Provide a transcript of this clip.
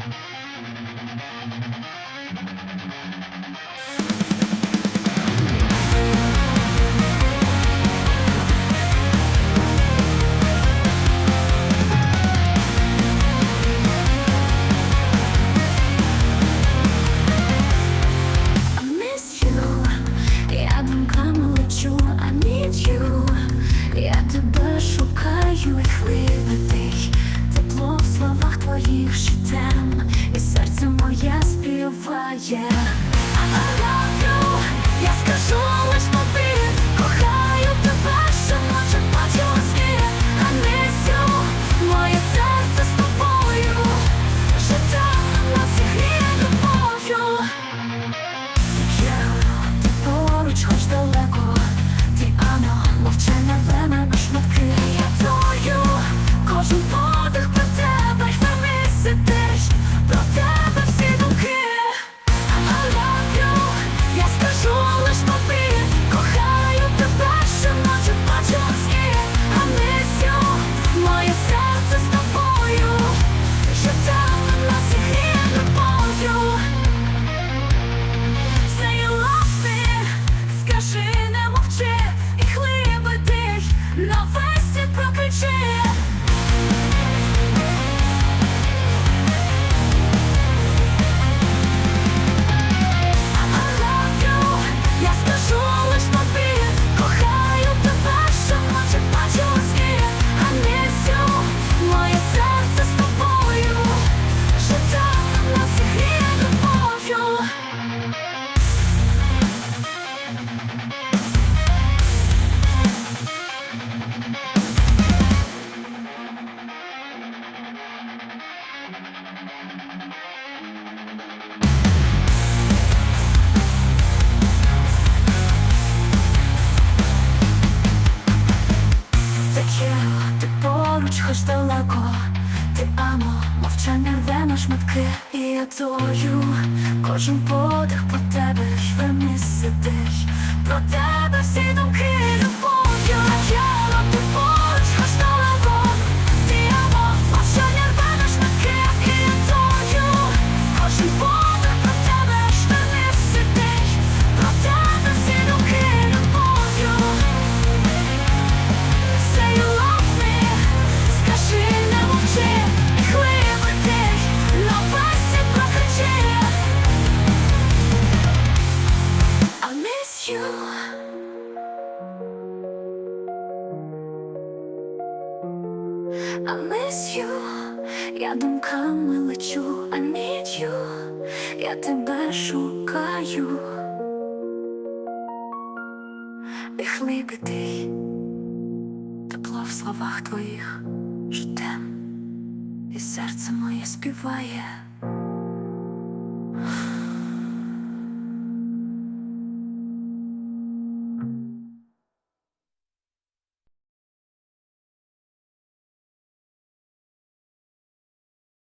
Mm-hmm. співає. shit. хоч далеко, ти амо, мовчання рве на шматки, і я тою кожен подих про тебе, ж місце сидиш, про тебе всі думки. you. I miss я думками лечу, I need you, я тебе шукаю. Піхли бідий, тепло в словах твоїх ждем, і серце моє співає.